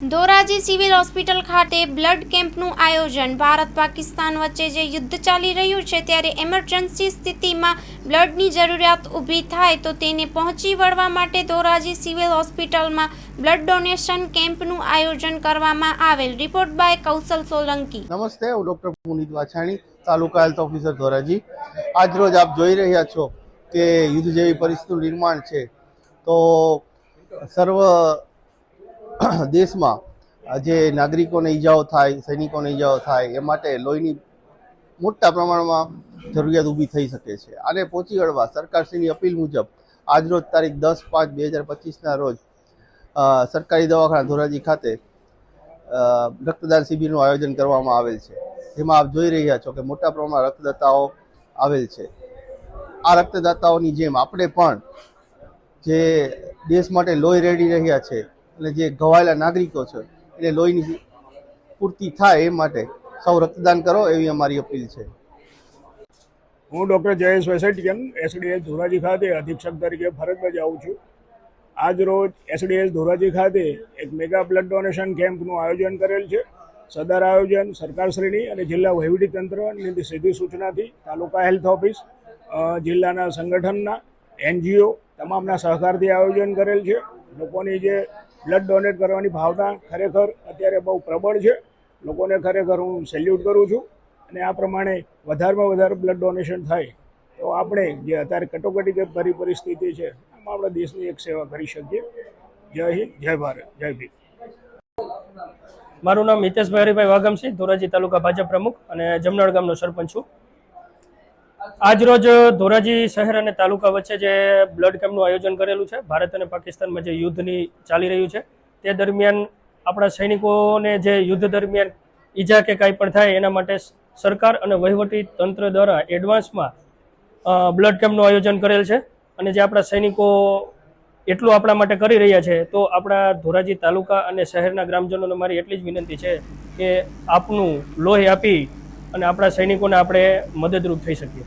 Dhoraji civil hospital ખાતે blood કેમ્પનું આયોજન. ભારત પાકિસ્તાન વચ્ચે જે યુદ્ધ ચાલી રહ્યું છે ત્યારે એમરજન્સી સ્થિતિમાં બ્લડની જરૂરિયાત ઊભી થાય તો તેને પહોંચી વળવા માટે ધોરાજી સિવિલ હોસ્પિટલમાં બ્લડ ડોનેશન કેમ્પનું આયોજન કરવામાં આવેલ. Report by Kaushal Solanki. નમસ્તે, હું doctor Punit Vachhani, taluka health officer Dhoraji. આજરોજ આપ જોઈ રહ્યા છો કે યુદ્ધ જેવી પરિસ્થિતિનું નિર્માણ છે. તો સર્વ દેશમાં જે નાગરિકોને ઈજાઓ થાય, સૈનિકોને ઈજાઓ થાય, એ માટે લોહીની મોટા પ્રમાણમાં જરૂરિયાત ઊભી થઈ શકે છે. આને પહોંચી વળવા સરકારશ્રીની અપીલ મુજબ આજરોજ તારીખ દસ પાંચ બે હજાર પચીસના રોજ સરકારી દવાખાના ધોરાજી ખાતે રક્તદાન શિબિરનું આયોજન કરવામાં આવેલ છે. જેમાં આપ જોઈ રહ્યા છો કે મોટા પ્રમાણમાં રક્તદાતાઓ આવેલ છે. આ રક્તદાતાઓની જેમ આપણે પણ જે દેશ માટે લોહી રેડી રહ્યા છે અને જે ઘવાયેલા નાગરિકો છે એને લોહીની પૂર્તિ થાય એ માટે સૌ રક્તદાન કરો એવી અમારી અપીલ છે. હું ડૉક્ટર જયેશ વેસેટિયન એસડીએસ ધોરાજી ખાતે અધિક્ષક તરીકે ફરજ બજાવું છું. આજ રોજ એસડીએસ ધોરાજી ખાતે એક મેગા બ્લડ ડોનેશન કેમ્પનું આયોજન કરેલ છે. સદર આયોજન સરકારશ્રીની અને જિલ્લા વહીવટીતંત્રની સીધી સૂચનાથી તાલુકા હેલ્થ ઓફિસ જિલ્લાના સંગઠનના, એનજીઓ તમામના સહકારથી આયોજન કરેલ છે. લોકોની જે બ્લડ ડોનેટ કરવાની ભાવના ખરેખર અત્યારે બહુ પ્રબળ છે. લોકોને ખરેખર હું સેલ્યુટ કરું છું અને આ પ્રમાણે વધારેમાં વધારે બ્લડ ડોનેશન થાય તો આપણે જે અત્યારે કટોકટી કે ભરી પરિસ્થિતિ છે, આમાં આપણે દેશની એક સેવા કરી શકીએ. જય હિન્દ, જય ભારત, જય ભીમ. મારું નામ હિતેશભાઈ હરિભાઈ વાગમસિંહ ધોરાજી તાલુકા ભાજપ પ્રમુખ અને જમનાળ ગામનો સરપંચ છું. આજ રોજ ધોરાજી શહેર અને તાલુકા વચ્ચે જે બ્લડ કેમ્પનું આયોજન કરેલું છે, ભારત અને પાકિસ્તાનમાં જે યુદ્ધની ચાલી રહ્યું છે, તે દરમિયાન આપણા સૈનિકોને જે યુદ્ધ દરમિયાન ઈજા કે કાંઈ પણ થાય એના માટે સરકાર અને વહીવટી તંત્ર દ્વારા એડવાન્સમાં બ્લડ કેમ્પનું આયોજન કરેલ છે અને જે આપણા સૈનિકો એટલું આપણા માટે કરી રહ્યા છે, તો આપણા ધોરાજી તાલુકા અને શહેરના ગ્રામજનોને મારી એટલી જ વિનંતી છે કે આપનું લોહી આપી અને આપણા સૈનિકોને આપણે મદદરૂપ થઈ શકીએ.